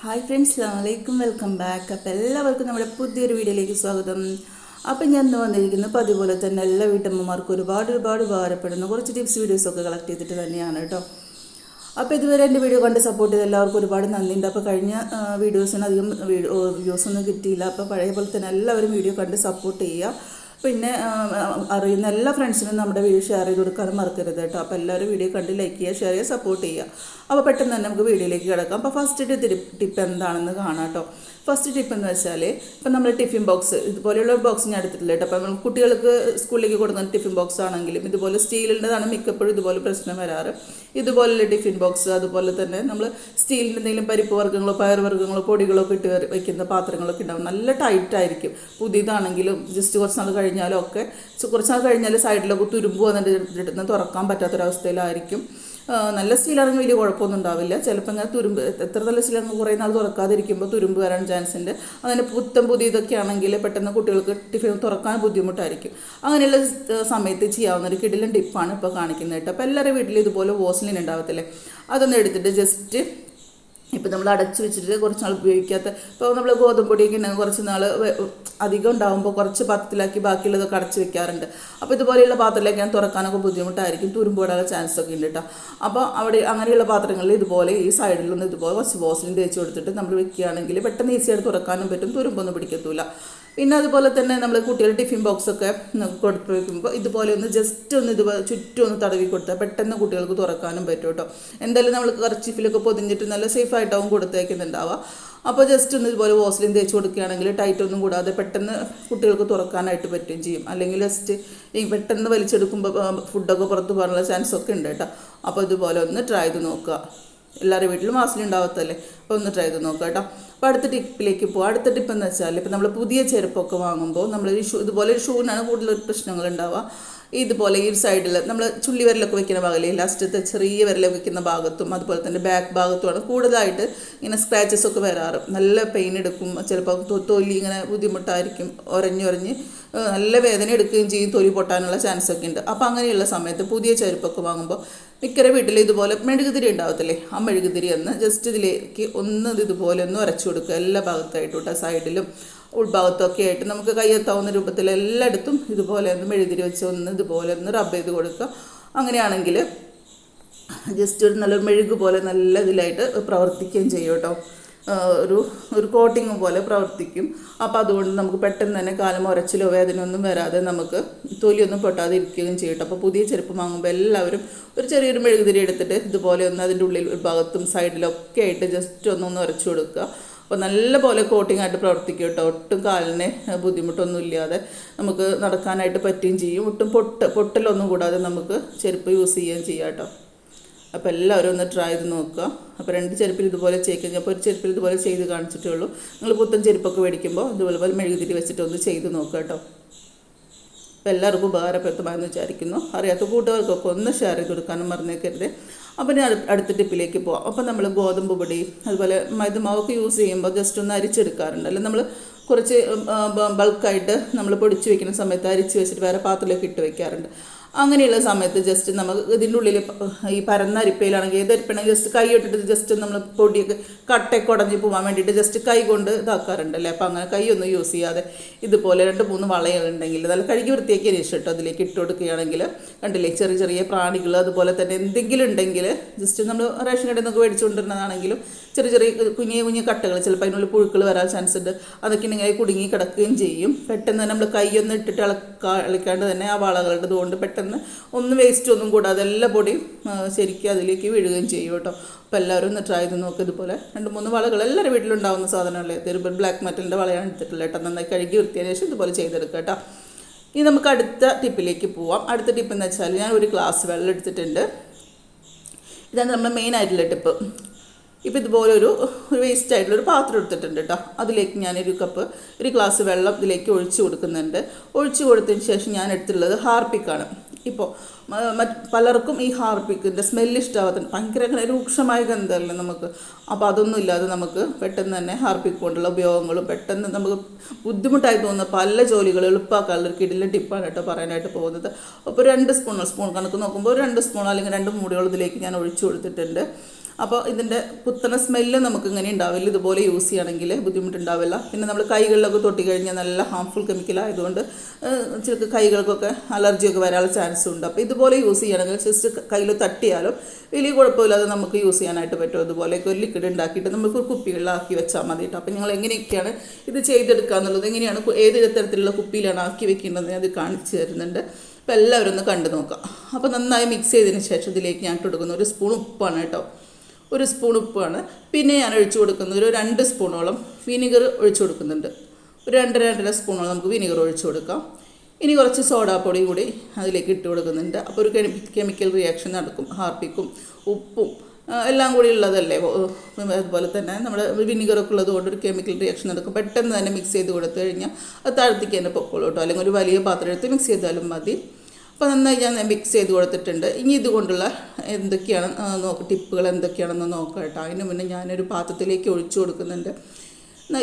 Hi friends അലൈക്കും welcome back അപ്പോൾ എല്ലാവർക്കും നമ്മുടെ പുതിയൊരു വീഡിയോയിലേക്ക് സ്വാഗതം. അപ്പം ഞാൻ ഇന്ന് വന്നിരിക്കുന്നത് അപ്പോൾ അതുപോലെ തന്നെ എല്ലാ വീട്ടമ്മമാർക്കും ഒരുപാട് ഒരുപാട് ഉപകാരപ്പെടുന്ന കുറച്ച് ടിപ്സ് വീഡിയോസൊക്കെ കളക്ട് ചെയ്തിട്ട് തന്നെയാണ് കേട്ടോ. അപ്പോൾ ഇതുവരെ എന്റെ വീഡിയോ കണ്ട് സപ്പോർട്ട് ചെയ്ത എല്ലാവർക്കും ഒരുപാട് നന്ദിയുണ്ട്. അപ്പോൾ കഴിഞ്ഞ വീഡിയോസിന് അധികം വീഡിയോ വ്യൂസ് ഒന്നും കിട്ടിയില്ല. അപ്പോൾ പഴയ പോലെ തന്നെ എല്ലാവരും വീഡിയോ കണ്ട് സപ്പോർട്ട് ചെയ്യുക. പിന്നെ അറിയുന്ന എല്ലാ ഫ്രണ്ട്സിനും നമ്മുടെ വീഡിയോ ഷെയർ ചെയ്ത് കൊടുക്കാനും മറക്കരുത് കേട്ടോ. അപ്പോൾ എല്ലാവരും വീഡിയോ കണ്ട് ലൈക്ക് ചെയ്യുക ഷെയർ ചെയ്യുക സപ്പോർട്ട് ചെയ്യുക. അപ്പോൾ പെട്ടെന്ന് തന്നെ നമുക്ക് വീഡിയോയിലേക്ക് കിടക്കാം. അപ്പോൾ ഫസ്റ്റ് ടിപ്പ് എന്താണെന്ന് കാണാം കേട്ടോ. ഫസ്റ്റ് ടിപ്പ് എന്ന് വെച്ചാൽ ഇപ്പം നമ്മൾ ടിഫിൻ ബോക്സ് ഇതുപോലെയുള്ള ബോക്സ് ഞാൻ എടുത്തിട്ടില്ല കേട്ടോ. അപ്പം കുട്ടികൾക്ക് സ്കൂളിലേക്ക് കൊടുക്കുന്ന ടിഫിൻ ബോക്സ് ആണെങ്കിലും ഇതുപോലെ സ്റ്റീലിന്റെതാണ് മിക്കപ്പോഴും ഇതുപോലെ പ്രശ്നം വരാറ്. ഇതുപോലെയുള്ള ടിഫിൻ ബോക്സ് അതുപോലെ തന്നെ നമ്മൾ സ്റ്റീലിന്റെ എന്തെങ്കിലും പരിപ്പ് വർഗങ്ങളോ പയർ വർഗങ്ങളോ പൊടികളോ ഇട്ട് വയ്ക്കുന്ന പാത്രങ്ങളൊക്കെ ഉണ്ടാവും. നല്ല ടൈറ്റ് ആയിരിക്കും. പുതിയതാണെങ്കിലും ജസ്റ്റ് കുറച്ച് നാൾ കഴിഞ്ഞാലും ഒക്കെ കുറച്ച് നാൾ കഴിഞ്ഞാൽ സൈഡിലൊക്കെ തുരുമ്പ് വന്നിട്ട് തുറക്കാൻ പറ്റാത്തൊരവസ്ഥയിലായിരിക്കും. നല്ല സ്റ്റീലാണെങ്കിൽ വലിയ കുഴപ്പമൊന്നും ഉണ്ടാവില്ല. ചിലപ്പോൾ ഇങ്ങനെ തുരുമ്പ് എത്ര നല്ല സ്റ്റീലാണെങ്കിൽ കുറേ നാൾ തുറക്കാതിരിക്കുമ്പോൾ തുരുമ്പ് വരാൻ ചാൻസ് ഉണ്ട്. അങ്ങനെ പുത്തൻ പുതിയതൊക്കെ ആണെങ്കിൽ പെട്ടെന്ന് കുട്ടികൾക്ക് ടിഫിൻ തുറക്കാൻ ബുദ്ധിമുട്ടായിരിക്കും. അങ്ങനെയുള്ള സമയത്ത് ചെയ്യാവുന്ന ഒരു കിടിലൻ ടിപ്പാണ് ഇപ്പോൾ കാണിക്കുന്നത് കേട്ടോ. അപ്പോൾ എല്ലാവരുടെ വീട്ടിലും ഇതുപോലെ വോസ്ലിൻ ഉണ്ടാവത്തില്ലേ? അതൊന്ന് എടുത്തിട്ട് ജസ്റ്റ് ഇപ്പം നമ്മൾ അടച്ചു വെച്ചിട്ട് കുറച്ച് നാൾ ഉപയോഗിക്കാത്ത ഇപ്പോൾ നമ്മൾ ഗോതമ്പ് പൊടിയൊക്കെ ഉണ്ടെങ്കിൽ കുറച്ച് നാൾ അധികം ഉണ്ടാകുമ്പോൾ കുറച്ച് പാത്രത്തിലാക്കി ബാക്കിയുള്ളതൊക്കെ അടച്ചു വെക്കാറുണ്ട്. അപ്പോൾ ഇതുപോലെയുള്ള പാത്രത്തിലേക്ക് ഞാൻ തുറക്കാനൊക്കെ ബുദ്ധിമുട്ടായിരിക്കും. തുരുമ്പ് വിടാനുള്ള ചാൻസ് ഒക്കെ ഉണ്ട് കേട്ടോ അപ്പോൾ അവിടെ അങ്ങനെയുള്ള പാത്രങ്ങളിൽ ഇതുപോലെ ഈ സൈഡിലൊന്ന് ഇതുപോലെ കുറച്ച് ബോസിലും തേച്ച് കൊടുത്തിട്ട് നമ്മൾ വെക്കുകയാണെങ്കിൽ പെട്ടെന്ന് ഈസിയായിട്ട് തുറക്കാനും പറ്റും. തുരുമ്പൊന്നും പിടിക്കത്തൂല. പിന്നെ അതുപോലെ തന്നെ നമ്മൾ കുട്ടികളുടെ ടിഫിൻ ബോക്സ് ഒക്കെ കൊടുത്ത് വയ്ക്കുമ്പോൾ ഇതുപോലെ ഒന്ന് ജസ്റ്റ് ഒന്ന് ഇതുപോലെ ചുറ്റും ഒന്ന് തടവി കൊടുത്താൽ പെട്ടെന്ന് കുട്ടികൾക്ക് തുറക്കാനും പറ്റും കേട്ടോ എന്തായാലും നമ്മൾ കറച്ചിഫിലൊക്കെ പൊതിഞ്ഞിട്ട് നല്ല സേഫ് ആയിട്ടാവും കൊടുത്തേക്കുന്നുണ്ടാവുക. അപ്പോൾ ജസ്റ്റ് ഒന്ന് ഇതുപോലെ വോസ്ലിൻ തേച്ച് കൊടുക്കുകയാണെങ്കിൽ ടൈറ്റ് ഒന്നും കൂടാതെ പെട്ടെന്ന് കുട്ടികൾക്ക് തുറക്കാനായിട്ട് പറ്റുകയും ചെയ്യും. അല്ലെങ്കിൽ ജസ്റ്റ് ഈ പെട്ടെന്ന് വലിച്ചെടുക്കുമ്പോൾ ഫുഡൊക്കെ പുറത്ത് പോകാനുള്ള ചാൻസ് ഒക്കെ ഉണ്ട് കേട്ടോ അപ്പോൾ ഇതുപോലെ ഒന്ന് ട്രൈ ചെയ്ത് നോക്കുക. എല്ലാവരുടെ വീട്ടിലും വാസന ഉണ്ടാവത്തല്ലേ? അപ്പോൾ ഒന്ന് ട്രൈ ചെയ്ത് നോക്കുക കേട്ടോ. അപ്പോൾ അടുത്ത ടിപ്പിലേക്ക് പോകാം അടുത്ത ടിപ്പ് എന്ന് വെച്ചാൽ ഇപ്പോൾ നമ്മൾ പുതിയ ചെരുപ്പൊക്കെ വാങ്ങുമ്പോൾ നമ്മൾ ഈ ഷൂ ഇതുപോലെ ഒരു ഷൂവിനാണ് കൂടുതൽ പ്രശ്നങ്ങൾ ഉണ്ടാവുക. ഇതുപോലെ ഈ സൈഡിൽ നമ്മൾ ചുള്ളി വിരലൊക്കെ വെക്കുന്ന ഭാഗമില്ലേ ലാസ്റ്റത്തെ ചെറിയ വിരലൊക്കെ വെക്കുന്ന ഭാഗത്തും അതുപോലെ തന്നെ ബാക്ക് ഭാഗത്തുമാണ് കൂടുതലായിട്ട് ഇങ്ങനെ സ്ക്രാച്ചസ് ഒക്കെ വരാറ്. നല്ല പെയിൻ എടുക്കും. ചിലപ്പോൾ തൊലി ഇങ്ങനെ ബുദ്ധിമുട്ടായിരിക്കും. ഒരഞ്ഞൊരഞ്ഞ് ഏഹ് നല്ല വേദന എടുക്കുകയും ചെയ്യും. തൊലി പൊട്ടാനുള്ള ചാൻസ് ഒക്കെ ഉണ്ട്. അപ്പോൾ അങ്ങനെയുള്ള സമയത്ത് പുതിയ ചെരുപ്പൊക്കെ വാങ്ങുമ്പോൾ മിക്കര വീട്ടിൽ ഇതുപോലെ മെഴുകുതിരി ഉണ്ടാവത്തില്ലേ? ആ മെഴുകുതിരി ഒന്ന് ജസ്റ്റ് ഇതിലേക്ക് ഒന്ന് ഇതുപോലെ ഒന്ന് ഉരച്ചു കൊടുക്കുക. എല്ലാ ഭാഗത്തായിട്ടും കേട്ടോ സൈഡിലും ഉൾഭാഗത്തൊക്കെ ആയിട്ട് നമുക്ക് കയ്യെത്താവുന്ന രൂപത്തിൽ എല്ലായിടത്തും ഇതുപോലെ ഒന്ന് മെഴുകുതിരി വെച്ച് ഒന്ന് ഇതുപോലെ ഒന്ന് റബ്ബ് ചെയ്ത് കൊടുക്കുക. അങ്ങനെയാണെങ്കിൽ ജസ്റ്റ് ഒരു നല്ലൊരു മെഴുക് പോലെ നല്ല ഇതിലായിട്ട് പ്രവർത്തിക്കുകയും ചെയ്യും കേട്ടോ ഒരു ഒരു കോട്ടിങ് പോലെ പ്രവർത്തിക്കും. അപ്പോൾ അതുകൊണ്ട് നമുക്ക് പെട്ടെന്ന് തന്നെ കാലം ഉരച്ചിലോ വേദനയൊന്നും വരാതെ നമുക്ക് തൊലിയൊന്നും പൊട്ടാതെ ഇരിക്കുകയും ചെയ്യട്ടെ. അപ്പോൾ പുതിയ ചെരുപ്പ് വാങ്ങുമ്പോൾ എല്ലാവരും ഒരു ചെറിയൊരു മെഴുകുതിരി എടുത്തിട്ട് ഇതുപോലെ ഒന്ന് അതിന്റെ ഉള്ളിൽ ഒരു ഭാഗത്തും സൈഡിലൊക്കെ ആയിട്ട് ജസ്റ്റ് ഒന്നൊന്ന് ഉരച്ചു കൊടുക്കുക. അപ്പോൾ നല്ല പോലെ കോട്ടിംഗ് ആയിട്ട് പ്രവർത്തിക്കും കേട്ടോ. ഒട്ടും കാലിന് ബുദ്ധിമുട്ടൊന്നും ഇല്ലാതെ നമുക്ക് നടക്കാനായിട്ട് പറ്റുകയും ചെയ്യും. ഒട്ടും പൊട്ട് പൊട്ടലൊന്നും കൂടാതെ നമുക്ക് ചെരുപ്പ് യൂസ് ചെയ്യുകയും ചെയ്യാം കേട്ടോ. അപ്പോൾ എല്ലാവരും ഒന്ന് ട്രൈ ചെയ്ത് നോക്കുക. അപ്പോൾ രണ്ട് ചെരുപ്പിൽ ഇതുപോലെ ചെയ്യിക്കുക അപ്പോൾ ഒരു ചെരുപ്പിൽ ഇതുപോലെ ചെയ്ത് കാണിച്ചിട്ടേ ഉള്ളൂ. നിങ്ങൾ പുത്തൻ ചെരുപ്പൊക്കെ മേടിക്കുമ്പോൾ ഇതുപോലെ പോലെ മെഴുകുതിരി വെച്ചിട്ട് ഒന്ന് ചെയ്ത് നോക്കുക കേട്ടോ. അപ്പോൾ എല്ലാവർക്കും ഉപകാരപ്രദമായെന്ന് വിചാരിക്കുന്നു. അറിയാത്ത കൂട്ടുകാർക്കൊക്കെ ഒന്ന് ഷെയർ ചെയ്ത് കൊടുക്കാനും മറന്നേക്കരുത്. അപ്പോൾ ഞാൻ അടുത്ത- അടുത്ത ടിപ്പിലേക്ക് പോവാം. അപ്പോൾ നമ്മൾ ഗോതമ്പ് പൊടി അതുപോലെ മൈദമാവൊക്കെ യൂസ് ചെയ്യുമ്പോൾ ജസ്റ്റ് ഒന്ന് അരിച്ചെടുക്കാറുണ്ട്. അല്ലെങ്കിൽ നമ്മൾ കുറച്ച് ബൾക്കായിട്ട് നമ്മൾ പൊടിച്ച് വെക്കുന്ന സമയത്ത് അരിച്ച് വെച്ചിട്ട് വേറെ പാത്രത്തിലേക്ക് ഇട്ട് വെക്കാറുണ്ട്. അങ്ങനെയുള്ള സമയത്ത് ജസ്റ്റ് നമുക്ക് ഇതിന്റെ ഉള്ളിൽ ഈ പരന്ന അരിപ്പയിലാണെങ്കിൽ ഏത് അരിപ്പയാണെങ്കിൽ ജസ്റ്റ് കൈ ഇട്ടിട്ട് ജസ്റ്റ് നമ്മൾ പൊടിയൊക്കെ കട്ടയൊക്കെ ഉടഞ്ഞ് പോകാൻ വേണ്ടിയിട്ട് ജസ്റ്റ് കൈ കൊണ്ട് ഇതാക്കാറുണ്ടല്ലേ അപ്പോൾ അങ്ങനെ കൈ ഒന്നും യൂസ് ചെയ്യാതെ ഇതുപോലെ രണ്ട് മൂന്ന് വളയുണ്ടെങ്കിൽ നല്ല കഴുകി വൃത്തിയാക്കിയതിന് ശേഷം കേട്ടോ അതിലേക്ക് ഇട്ട് കൊടുക്കുകയാണെങ്കിൽ കണ്ടില്ലേ ചെറിയ ചെറിയ പ്രാണികൾ അതുപോലെ തന്നെ എന്തെങ്കിലും ഉണ്ടെങ്കിൽ ജസ്റ്റ് നമ്മൾ റേഷൻ കടയിൽ നിന്നൊക്കെ മേടിച്ചുകൊണ്ടിരുന്നതാണെങ്കിലും ചെറിയ ചെറിയ കുഞ്ഞു കുഞ്ഞു കട്ടകൾ ചിലപ്പോൾ അതിനുള്ളിൽ പുഴുക്കൾ വരാൻ ചാൻസ് ഉണ്ട്. അതൊക്കെ ഇങ്ങനെ കുടുങ്ങി കിടക്കുകയും ചെയ്യും. പെട്ടെന്ന് നമ്മൾ കൈയൊന്നും ഇട്ടിട്ട് ഇളക്കാ ഇളക്കാണ്ട് തന്നെ ആ വളകളുടെ ഇതുകൊണ്ട് പെട്ടെന്ന് ഒന്നും വേസ്റ്റ് ഒന്നും കൂടാതെ എല്ലാ പൊടിയും ശരിക്കും അതിലേക്ക് വീഴുകയും ചെയ്യും കേട്ടോ. അപ്പോൾ എല്ലാവരും ഒന്ന് ട്രൈ ചെയ്ത് നോക്കുക ഇതുപോലെ. രണ്ട് മൂന്ന് വളകൾ എല്ലാവരും വീട്ടിലുണ്ടാവുന്ന സാധനമല്ലേ? തിരുപ്പൽ ബ്ലാക്ക് മെറ്റലിന്റെ വളയാണ് എടുത്തിട്ടുള്ളത് കേട്ടോ. നന്നായി കഴുകി വൃത്തിയതിനു ശേഷം ഇതുപോലെ ചെയ്തെടുക്കുക കേട്ടോ. ഇനി നമുക്ക് അടുത്ത ടിപ്പിലേക്ക് പോവാം. അടുത്ത ടിപ്പ് എന്ന് വെച്ചാൽ ഞാൻ ഒരു ഗ്ലാസ് വെള്ളം എടുത്തിട്ടുണ്ട്. ഇതാണ് നമ്മുടെ മെയിൻ ആയിട്ടുള്ള ടിപ്പ്. ഇപ്പോൾ ഇതുപോലെ ഒരു വേസ്റ്റ് ആയിട്ടുള്ള ഒരു പാത്രം എടുത്തിട്ടുണ്ട് കേട്ടോ അതിലേക്ക് ഞാൻ ഒരു കപ്പ് ഒരു ഗ്ലാസ് വെള്ളം ഇതിലേക്ക് ഒഴിച്ചു കൊടുക്കുന്നുണ്ട്. ഒഴിച്ചു കൊടുത്തതിന് ശേഷം ഞാൻ എടുത്തിട്ടുള്ളത് ഹാർപ്പിക്കാണ്. ഇപ്പോൾ പലർക്കും ഈ ഹാർപ്പിക്കിന്റെ സ്മെല്ല് ഇഷ്ടമാകത്തുണ്ട് ഭയങ്കര രൂക്ഷമായ ഗന്ധമല്ലേ നമുക്ക്. അപ്പോൾ അതൊന്നും ഇല്ലാതെ നമുക്ക് പെട്ടെന്ന് തന്നെ ഹാർപ്പിക് കൊണ്ടുള്ള ഉപയോഗങ്ങളും പെട്ടെന്ന് നമുക്ക് ബുദ്ധിമുട്ടായി തോന്നുന്ന പല ജോലികളും എളുപ്പമാക്കാനുള്ള ഒരു കിടിലെ ടിപ്പാണ് കേട്ടോ പറയാനായിട്ട് പോകുന്നത്. അപ്പോൾ രണ്ട് സ്പൂൺ സ്പൂൺ കണക്ക് നോക്കുമ്പോൾ രണ്ട് സ്പൂൺ അല്ലെങ്കിൽ രണ്ട് മൂടിയോളം ഇതിലേക്ക് ഞാൻ ഒഴിച്ചു കൊടുത്തിട്ടുണ്ട്. അപ്പോൾ ഇതിന്റെ കുത്തണ സ്മെല്ല് നമുക്ക് ഇങ്ങനെ ഉണ്ടാവില്ല. ഇതുപോലെ യൂസ് ചെയ്യുകയാണെങ്കിൽ ബുദ്ധിമുട്ടുണ്ടാവില്ല. പിന്നെ നമ്മൾ കൈകളിലൊക്കെ തൊട്ടി കഴിഞ്ഞാൽ നല്ല ഹാംഫുൾ കെമിക്കൽ ആയതുകൊണ്ട് ചിലക്ക് കൈകൾക്കൊക്കെ അലർജിയൊക്കെ വരാനുള്ള ചാൻസ് ഉണ്ട്. അപ്പോൾ ഇതുപോലെ യൂസ് ചെയ്യണമെങ്കിൽ ജസ്റ്റ് കയ്യിൽ തട്ടിയാലും വലിയ കുഴപ്പമില്ലാതെ നമുക്ക് യൂസ് ചെയ്യാനായിട്ട് പറ്റും. അതുപോലെയൊക്കെ ഒരു ലിക്വിഡ് ഉണ്ടാക്കിയിട്ട് നമുക്ക് ഒരു കുപ്പികളിലാക്കി വെച്ചാൽ മതി കേട്ടോ. അപ്പോൾ ഞങ്ങൾ എങ്ങനെയൊക്കെയാണ് ഇത് ചെയ്തെടുക്കുക എന്നുള്ളത് എങ്ങനെയാണ് ഏത് തരത്തിലുള്ള കുപ്പിയിലാണ് ആക്കി വെക്കേണ്ടത് അത് കാണിച്ചു തരുന്നുണ്ട്. അപ്പോൾ എല്ലാവരും ഒന്ന് കണ്ടു നോക്കാം. അപ്പോൾ നന്നായി മിക്സ് ചെയ്തതിന് ശേഷം ഇതിലേക്ക് ഞാൻ കൊടുക്കുന്ന ഒരു സ്പൂൺ ഉപ്പാണ് കേട്ടോ. ഒരു സ്പൂൺ ഉപ്പാണ്. പിന്നെ ഞാൻ ഒഴിച്ചു കൊടുക്കുന്നത് ഒരു രണ്ട് സ്പൂണോളം വിനിഗർ ഒഴിച്ചു കൊടുക്കുന്നുണ്ട്. ഒരു രണ്ടര രണ്ടര സ്പൂണോളം നമുക്ക് വിനിഗർ ഒഴിച്ചു കൊടുക്കാം. ഇനി കുറച്ച് സോഡാപ്പൊടി കൂടി അതിലേക്ക് ഇട്ട് കൊടുക്കുന്നുണ്ട്. അപ്പോൾ ഒരു കെമിക്കൽ റിയാക്ഷൻ നടക്കും. ഹാർപ്പിക്കും ഉപ്പും എല്ലാം കൂടി ഉള്ളതല്ലേ? അതുപോലെ തന്നെ നമ്മുടെ വിനിഗറൊക്കെ ഉള്ളത് കൊണ്ട് ഒരു കെമിക്കൽ റിയാക്ഷൻ നടക്കും. പെട്ടെന്ന് തന്നെ മിക്സ് ചെയ്ത് കൊടുത്തു കഴിഞ്ഞാൽ അത് താഴത്തേക്ക് പൊക്കോളൂ കേട്ടോ. അല്ലെങ്കിൽ ഒരു വലിയ പാത്രം എടുത്ത് മിക്സ് ചെയ്താലും മതി. അപ്പോൾ നന്നായി ഞാൻ മിക്സ് ചെയ്ത് കൊടുത്തിട്ടുണ്ട്. ഇനി ഇതുകൊണ്ടുള്ള എന്തൊക്കെയാണ് നോക്ക് ടിപ്പുകൾ എന്തൊക്കെയാണെന്ന് നോക്കാം കേട്ടോ. അതിന് മുന്നേ ഞാനൊരു പാത്രത്തിലേക്ക് ഒഴിച്ചു കൊടുക്കുന്നുണ്ട്.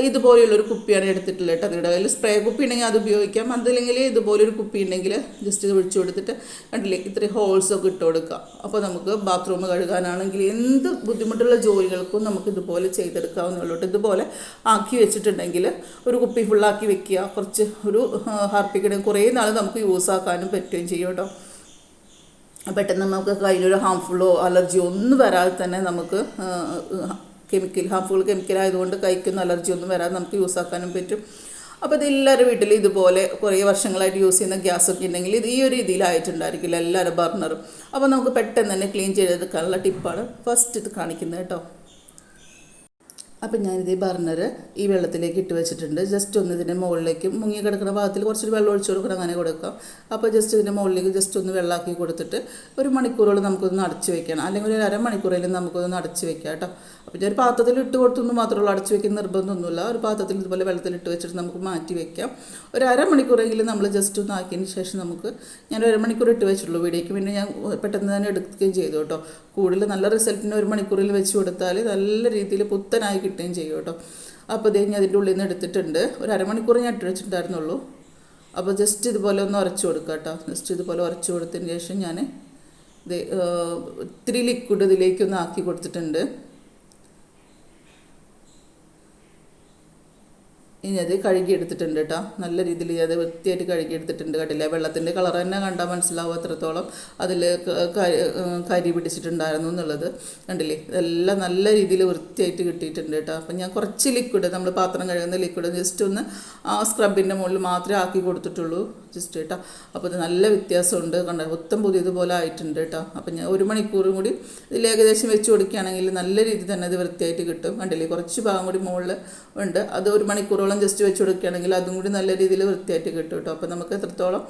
ഇതുപോലെയുള്ളൊരു കുപ്പിയാണ് എടുത്തിട്ടുള്ളത് കേട്ടോ നിങ്ങളുടെ കയ്യിൽ സ്പ്രേ കുപ്പി ഉണ്ടെങ്കിൽ അത് ഉപയോഗിക്കാം. അതല്ലെങ്കിൽ ഇതുപോലൊരു കുപ്പി ഉണ്ടെങ്കിൽ ജസ്റ്റ് ഇത് ഒഴിച്ചു കൊടുത്തിട്ട് കണ്ടില്ലേ ഇത്രയും ഹോൾസൊക്കെ ഇട്ട് കൊടുക്കുക. അപ്പോൾ നമുക്ക് ബാത്റൂം കഴുകാനാണെങ്കിൽ എന്ത് ബുദ്ധിമുട്ടുള്ള ജോലികൾക്കും നമുക്ക് ഇതുപോലെ ചെയ്തെടുക്കാവുന്നുള്ളൂ ഇതുപോലെ ആക്കി വെച്ചിട്ടുണ്ടെങ്കിൽ ഒരു കുപ്പി ഫുള്ളാക്കി വെക്കുക. കുറച്ച് ഒരു ഹാർപ്പിക്കിടെ കുറേ നാൾ നമുക്ക് യൂസ് ആക്കാനും പറ്റുകയും ചെയ്യും കേട്ടോ. പെട്ടെന്ന് നമുക്ക് കയ്യിലൊരു ഹാംഫുള്ളോ അലർജിയോ ഒന്നും വരാതെ തന്നെ നമുക്ക് കെമിക്കൽ ഹാർഫുൾ കെമിക്കൽ ആയതുകൊണ്ട് കൈക്കൊന്നും അലർജി ഒന്നും വരാതെ നമുക്ക് യൂസ് ആക്കാനും പറ്റും. അപ്പോൾ ഇത് എല്ലാവരുടെ വീട്ടിൽ ഇതുപോലെ കുറേ വർഷങ്ങളായിട്ട് യൂസ് ചെയ്യുന്ന ഗ്യാസൊക്കെ ഉണ്ടെങ്കിൽ ഇത് ഈ ഒരു രീതിയിലായിട്ടുണ്ടായിരിക്കില്ല. എല്ലാവരും ബർണറും. അപ്പോൾ നമുക്ക് പെട്ടെന്ന് തന്നെ ക്ലീൻ ചെയ്തെടുക്കാനുള്ള ടിപ്പാണ് ഫസ്റ്റ് ഇത് കാണിക്കുന്നത് കേട്ടോ. അപ്പം ഞാനിത് ഈ ബർണർ ഈ വെള്ളത്തിലേക്ക് ഇട്ട് വെച്ചിട്ടുണ്ട്. ജസ്റ്റ് ഒന്ന് ഇതിന്റെ മുകളിലേക്ക് മുങ്ങി കിടക്കുന്ന ഭാഗത്തിൽ കുറച്ചൊരു വെള്ളം ഒഴിച്ചു കൊടുക്കണം അങ്ങനെ കൊടുക്കാം. അപ്പോൾ ജസ്റ്റ് ഇതിന്റെ മുകളിലേക്ക് ജസ്റ്റ് ഒന്ന് വെള്ളമാക്കി കൊടുത്തിട്ട് ഒരു മണിക്കൂറോളം നമുക്കൊന്ന് അടച്ചു വെക്കണം. അല്ലെങ്കിൽ ഒരു അരമണിക്കൂറേലും നമുക്കൊന്ന് അടച്ചു വെക്കാം കേട്ടോ. അപ്പോൾ ഞാൻ ഒരു പാത്രത്തിൽ ഇട്ട് കൊടുത്തൊന്നും മാത്രമുള്ള അടച്ചു വെക്കുന്ന നിർബന്ധമൊന്നുമില്ല. ഒരു പാത്രത്തിൽ ഇതുപോലെ വെള്ളത്തിൽ ഇട്ട് വെച്ചിട്ട് നമുക്ക് മാറ്റി വെക്കാം. ഒരു അരമണിക്കൂറെങ്കിലും നമ്മൾ ജസ്റ്റ് ഒന്ന് ആക്കിയതിന് ശേഷം നമുക്ക് ഞാൻ ഒരു അരമണിക്കൂർ ഇട്ട് വെച്ചിട്ടുള്ളൂ വീഡിയോയ്ക്ക്. പിന്നെ ഞാൻ പെട്ടെന്ന് തന്നെ എടുക്കുകയും ചെയ്തു കേട്ടോ. കൂടുതൽ നല്ല റിസൾട്ടിന് ഒരു മണിക്കൂറിൽ വെച്ച് കൊടുത്താൽ നല്ല രീതിയിൽ പുത്തനായി കിട്ടുകയും ചെയ്യും കേട്ടോ. അപ്പോൾ ഇതേ ഞാൻ അതിന്റെ ഉള്ളിൽ നിന്ന് എടുത്തിട്ടുണ്ട്. ഒരു അരമണിക്കൂർ ഞാൻ ഇട്ട് വെച്ചിട്ടുണ്ടായിരുന്നുള്ളൂ. അപ്പോൾ ജസ്റ്റ് ഇതുപോലെ ഒന്ന് ഉരച്ചു കൊടുക്കുക കേട്ടോ. ജസ്റ്റ് ഇതുപോലെ ഉരച്ചു കൊടുത്തതിന് ശേഷം ഞാൻ ഇത് ഇത്തിരി ലിക്വിഡ് ഇതിലേക്കൊന്ന് ആക്കി കൊടുത്തിട്ടുണ്ട്. ഇനി അത് കഴുകിയെടുത്തിട്ടുണ്ട് കേട്ടോ. നല്ല രീതിയിൽ അത് വൃത്തിയായിട്ട് കഴുകിയെടുത്തിട്ടുണ്ട് കേട്ടില്ല വെള്ളത്തിന്റെ കളർ തന്നെ കണ്ടാൽ മനസ്സിലാവും അത്രത്തോളം അതിൽ കരി പിടിച്ചിട്ടുണ്ടായിരുന്നു എന്നുള്ളത്. കണ്ടില്ലേ? ഇതെല്ലാം നല്ല രീതിയിൽ വൃത്തിയായിട്ട് കിട്ടിയിട്ടുണ്ട് കേട്ടോ. അപ്പം ഞാൻ കുറച്ച് ലിക്വിഡ് നമ്മൾ പാത്രം കഴുകുന്ന ലിക്വിഡ് ജസ്റ്റ് ഒന്ന് ആ സ്ക്രബിന്റെ മുകളിൽ മാത്രമേ ആക്കി കൊടുത്തിട്ടുള്ളൂ. ജസ്റ്റ് കേട്ടോ. അപ്പോൾ ഇത് നല്ല വ്യത്യാസമുണ്ട്. കണ്ട? മൊത്തം പുതിയതുപോലെ ആയിട്ടുണ്ട് കേട്ടോ. അപ്പം ഞാൻ ഒരു മണിക്കൂറും കൂടി ഇതിൽ ഏകദേശം വെച്ച് കൊടുക്കുകയാണെങ്കിൽ നല്ല രീതിയിൽ തന്നെ അത് വൃത്തിയായിട്ട് കിട്ടും. കണ്ടില്ലേ? കുറച്ച് ഭാഗം കൂടി മുകളിൽ ഉണ്ട്. അത് ഒരു മണിക്കൂറോളം ജസ്റ്റ് വെച്ച് കൊടുക്കുകയാണെങ്കിൽ അതും കൂടി നല്ല രീതിയിൽ വൃത്തിയായിട്ട് കിട്ടും കേട്ടോ. അപ്പോൾ നമുക്ക് എത്രത്തോളം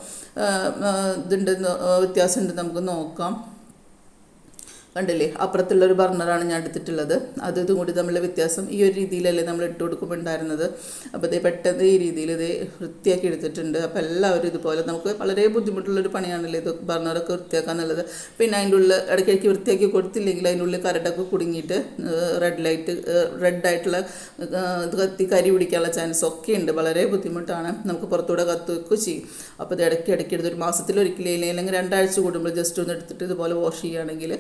ഇതുണ്ടെന്ന് വ്യത്യാസമുണ്ടെന്ന് വ്യത്യാസമുണ്ട് നമുക്ക് നോക്കാം. കണ്ടില്ലേ? അപ്പുറത്തുള്ള ഒരു ബർണറാണ് ഞാൻ എടുത്തിട്ടുള്ളത്. അത് ഇതും കൂടി തമ്മിലുള്ള വ്യത്യാസം ഈ ഒരു രീതിയിലല്ലേ നമ്മൾ ഇട്ട് കൊടുക്കുമ്പോൾ ഉണ്ടായിരുന്നത്. അപ്പോൾ ഇത് പെട്ടെന്ന് ഈ രീതിയിൽ ഇത് വൃത്തിയാക്കി എടുത്തിട്ടുണ്ട്. അപ്പോൾ എല്ലാവരും ഇതുപോലെ നമുക്ക് വളരെ ബുദ്ധിമുട്ടുള്ളൊരു പണിയാണല്ലേ ഇത് ബർണറൊക്കെ വൃത്തിയാക്കുക എന്നുള്ളത് പിന്നെ അതിന്റെ ഉള്ളിൽ ഇടയ്ക്കിടയ്ക്ക് വൃത്തിയാക്കി കൊടുത്തില്ലെങ്കിൽ അതിന്റെ ഉള്ളിൽ കരടൊക്കെ കുടുങ്ങിയിട്ട് റെഡ് ലൈറ്റ് റെഡ് ആയിട്ടുള്ള ഇത് കത്തി കരി പിടിക്കാനുള്ള ചാൻസ് ഒക്കെ ഉണ്ട്. വളരെ ബുദ്ധിമുട്ടാണ്. നമുക്ക് പുറത്തൂടെ കത്തുവെക്കുകയും ചെയ്യും. അപ്പോൾ ഇത് ഇടയ്ക്ക് ഇടയ്ക്ക് എടുത്ത് ഒരു മാസത്തിൽ ഒരിക്കലും രണ്ടാഴ്ച കൂടുമ്പോൾ ജസ്റ്റ് ഒന്ന് എടുത്തിട്ട് ഇതുപോലെ വാഷ് ചെയ്യുകയാണെങ്കിൽ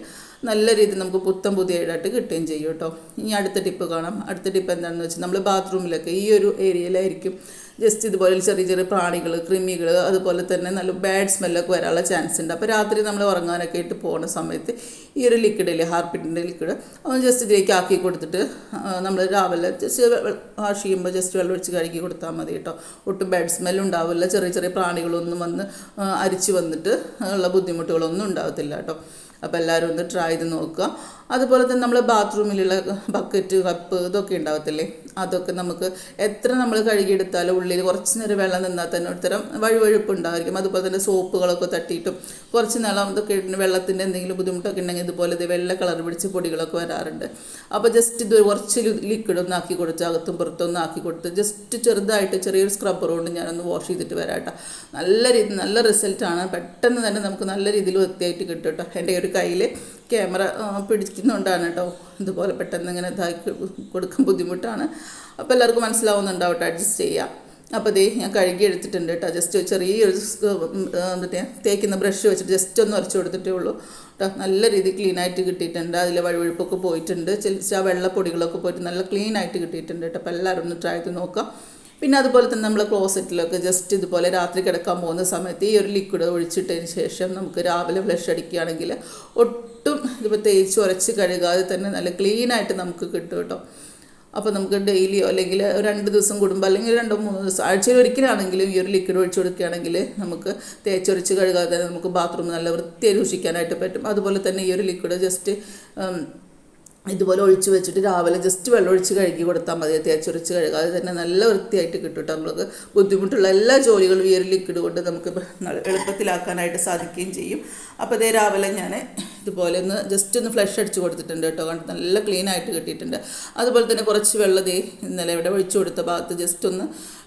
നല്ല രീതിയിൽ നമുക്ക് പുത്തൻ പുതിയതായിട്ട് കിട്ടുകയും ചെയ്യും കേട്ടോ. ഇനി അടുത്ത ടിപ്പ് കാണാം. അടുത്ത ടിപ്പ് എന്താണെന്ന് വെച്ചാൽ നമ്മൾ ബാത്റൂമിലൊക്കെ ഈ ഒരു ഏരിയയിലായിരിക്കും ജസ്റ്റ് ഇതുപോലെ ചെറിയ ചെറിയ പ്രാണികൾ കൃമികൾ അതുപോലെ തന്നെ നല്ല ബാഡ് സ്മെല്ലൊക്കെ വരാനുള്ള ചാൻസ് ഉണ്ട്. അപ്പോൾ രാത്രി നമ്മൾ ഉറങ്ങാനൊക്കെ ആയിട്ട് പോകുന്ന സമയത്ത് ഈ ഒരു ലിക്വിഡില്ലേ ഹാർപ്പിറ്റിന്റെ ലിക്വിഡ് ഒന്ന് ജസ്റ്റ് ഇതിലേക്ക് ആക്കി കൊടുത്തിട്ട് നമ്മൾ രാവിലെ ജസ്റ്റ് വാഷ് ചെയ്യുമ്പോൾ ജസ്റ്റ് വെള്ളം ഒഴിച്ച് കഴുകി കൊടുത്താൽ മതി കേട്ടോ. ഒട്ടും ബാഡ് സ്മെൽ ഉണ്ടാവില്ല. ചെറിയ ചെറിയ പ്രാണികളൊന്നും വന്ന് അരിച്ചു വന്നിട്ട് ഉള്ള ബുദ്ധിമുട്ടുകളൊന്നും ഉണ്ടാകത്തില്ല കേട്ടോ. അപ്പോൾ എല്ലാവരും ഒന്ന് ട്രൈ ചെയ്ത് നോക്കുക. അതുപോലെ തന്നെ നമ്മൾ ബാത്റൂമിലുള്ള ബക്കറ്റ് കപ്പ് ഇതൊക്കെ ഉണ്ടാവത്തില്ലേ? അതൊക്കെ നമുക്ക് എത്ര നമ്മൾ കഴുകിയെടുത്താലും ഉള്ളിൽ കുറച്ച് നേരം വെള്ളം നിന്നാൽ തന്നെ ഒരുത്തരം വഴുവഴുപ്പ് ഉണ്ടായിരിക്കും അതുപോലെ തന്നെ സോപ്പുകളൊക്കെ തട്ടിയിട്ടും കുറച്ച് നേരം ഇതൊക്കെ വെള്ളത്തിന്റെ എന്തെങ്കിലും ബുദ്ധിമുട്ടൊക്കെ ഉണ്ടെങ്കിൽ ഇതുപോലെ ഇത് വെള്ള കളർ പിടിച്ച് പൊടികളൊക്കെ വരാറുണ്ട്. അപ്പോൾ ജസ്റ്റ് ഇത് കുറച്ച് ലിക്വിഡ് ഒന്ന് ആക്കി കൊടുത്ത് അകത്തും പുറത്തും ഒന്ന് ആക്കി കൊടുത്ത് ജസ്റ്റ് ചെറുതായിട്ട് ചെറിയൊരു സ്ക്രബ്ബർ കൊണ്ട് ഞാനൊന്ന് വാഷ് ചെയ്തിട്ട് വരാം കേട്ടോ. നല്ല രീതി നല്ല റിസൾട്ടാണ് പെട്ടെന്ന് തന്നെ നമുക്ക് നല്ല രീതിയിൽ വൃത്തിയായിട്ട് കിട്ടും കേട്ടോ. എന്റെ ഒരു കയ്യിൽ ക്യാമറ പിടിക്കുന്നുണ്ടാണ് കേട്ടോ. ഇതുപോലെ പെട്ടെന്ന് ഇങ്ങനെ ഇതാക്കി കൊടുക്കാൻ ബുദ്ധിമുട്ടാണ്. അപ്പോൾ എല്ലാവർക്കും മനസ്സിലാവുന്നുണ്ടാവും കേട്ടോ അഡ്ജസ്റ്റ് ചെയ്യാം. അപ്പോൾ ദേ ഞാൻ കഴുകി എടുത്തിട്ടുണ്ട് കേട്ടോ. ജസ്റ്റ് ചെറിയൊരു എന്നിട്ട് തേക്കുന്ന ബ്രഷ് വെച്ചിട്ട് ജസ്റ്റ് ഒന്ന് ഉരച്ച് കൊടുത്തിട്ടേ ഉള്ളൂ. കേട്ടോ നല്ല രീതിയിൽ ക്ലീൻ ആയിട്ട് കിട്ടിയിട്ടുണ്ട്. അതിലെ വഴുവഴുപ്പൊക്കെ പോയിട്ടുണ്ട്. ചില വെള്ളപ്പൊടികളൊക്കെ പോയിട്ട് നല്ല ക്ലീൻ ആയിട്ട് കിട്ടിയിട്ടുണ്ട് കേട്ടോ. അപ്പോൾ എല്ലാവരും ഒന്ന് ട്രൈ ചെയ്ത് നോക്കാം. പിന്നെ അതുപോലെ തന്നെ നമ്മൾ ക്ലോസറ്റിലൊക്കെ ജസ്റ്റ് ഇതുപോലെ രാത്രി കിടക്കാൻ പോകുന്ന സമയത്ത് ഈ ഒരു ലിക്വിഡ് ഒഴിച്ചിട്ടതിന് ശേഷം നമുക്ക് രാവിലെ ഫ്ലഷ് അടിക്കുകയാണെങ്കിൽ ഒട്ടും ഇതിപ്പോൾ തേച്ച് ഉരച്ച് കഴുകാതെ തന്നെ നല്ല ക്ലീനായിട്ട് നമുക്ക് കിട്ടും കേട്ടോ. അപ്പോൾ നമുക്ക് ഡെയിലിയോ അല്ലെങ്കിൽ രണ്ട് ദിവസം കൂടുമ്പോൾ അല്ലെങ്കിൽ രണ്ടോ മൂന്നോ ദിവസം ആഴ്ചയിൽ ഒരിക്കലാണെങ്കിലും ഈ ഒരു ലിക്വിഡ് ഒഴിച്ചു കൊടുക്കുകയാണെങ്കിൽ നമുക്ക് തേച്ചൊരച്ച് കഴുകാതെ നമുക്ക് ബാത്റൂം നല്ല വൃത്തിയായി സൂക്ഷിക്കാനായിട്ട് പറ്റും. അതുപോലെ തന്നെ ഈ ഒരു ലിക്വിഡ് ജസ്റ്റ് ഇതുപോലെ ഒഴിച്ച് വെച്ചിട്ട് രാവിലെ ജസ്റ്റ് വെള്ളം ഒഴിച്ച് കഴുകി കൊടുത്താൽ മതി തേച്ചൊരിച്ച് അത് തന്നെ നല്ല വൃത്തിയായിട്ട് കിട്ടും നമ്മൾക്ക് ബുദ്ധിമുട്ടുള്ള എല്ലാ ജോലികളും ഈ ഒരു ലിക്വിഡ് കൊണ്ട് നമുക്ക് എളുപ്പത്തിലാക്കാനായിട്ട് സാധിക്കുകയും ചെയ്യും. അപ്പോൾ അതേ രാവിലെ ഞാൻ ഇതുപോലെ ഒന്ന് ജസ്റ്റ് ഒന്ന് ഫ്ലഷ് അടിച്ച് കൊടുത്തിട്ടുണ്ട് കേട്ടോ. കണ്ട് നല്ല ക്ലീൻ ആയിട്ട് കിട്ടിയിട്ടുണ്ട്. അതുപോലെ തന്നെ കുറച്ച് വെള്ളം ദേ ഇന്നലെ ഇവിടെ ഒഴിച്ചു കൊടുത്ത ഭാഗത്ത് ജസ്റ്റ് ഒന്ന്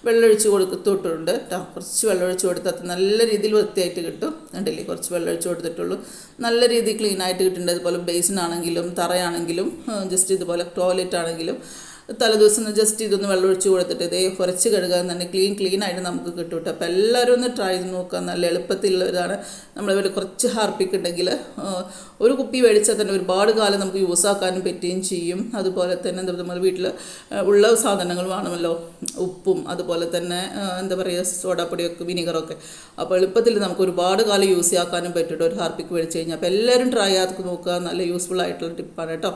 വെള്ളം ഒഴിച്ച് കൊടുത്തിട്ടുണ്ട് കേട്ടോ. കുറച്ച് വെള്ളം ഒഴിച്ച് കൊടുത്താൽ നല്ല രീതിയിൽ വൃത്തിയായിട്ട് കിട്ടും. കണ്ടില്ലേ? കുറച്ച് വെള്ളം ഒഴിച്ച് കൊടുത്തിട്ടുള്ളൂ. നല്ല രീതിയിൽ ക്ലീൻ ആയിട്ട് കിട്ടുന്നുണ്ട് അതുപോലെ ബേസിനാണെങ്കിലും തറയാണെങ്കിലും ജസ്റ്റ് ഇതുപോലെ ടോയ്ലറ്റ് ആണെങ്കിലും തലേദിവസം ഒന്ന് ജസ്റ്റ് ഇതൊന്ന് വെള്ളം ഒഴിച്ച് കൊടുത്തിട്ട് ഇതേ കുറച്ച് കഴുകാൻ തന്നെ ക്ലീൻ ക്ലീൻ ആയിട്ട് നമുക്ക് കിട്ടും കേട്ടോ അപ്പോൾ എല്ലാവരും ഒന്ന് ട്രൈ ചെയ്ത് നോക്കുക. നല്ല എളുപ്പത്തിലുള്ള ഇതാണ് നമ്മളിവിടെ കുറച്ച് ഹാർപ്പിക്ക് ഉണ്ടെങ്കിൽ ഒരു കുപ്പി മേടിച്ചാൽ തന്നെ ഒരുപാട് കാലം നമുക്ക് യൂസ് ആക്കാനും പറ്റുകയും ചെയ്യും. അതുപോലെ തന്നെ എന്താ നമ്മൾ വീട്ടിൽ ഉള്ള സാധനങ്ങൾ വേണമല്ലോ. ഉപ്പും അതുപോലെ തന്നെ എന്താ പറയുക സോഡാപ്പൊടിയൊക്കെ വിനീഗറൊക്കെ. അപ്പോൾ എളുപ്പത്തിൽ നമുക്ക് ഒരുപാട് കാലം യൂസ് ആക്കാനും പറ്റും ഒരു ഹാർപ്പിക്ക് മേടിച്ച് കഴിഞ്ഞാൽ. അപ്പോൾ എല്ലാവരും ട്രൈ ആക്കി നോക്കുക. നല്ല യൂസ്ഫുൾ ആയിട്ടുള്ള ടിപ്പാണ് കേട്ടോ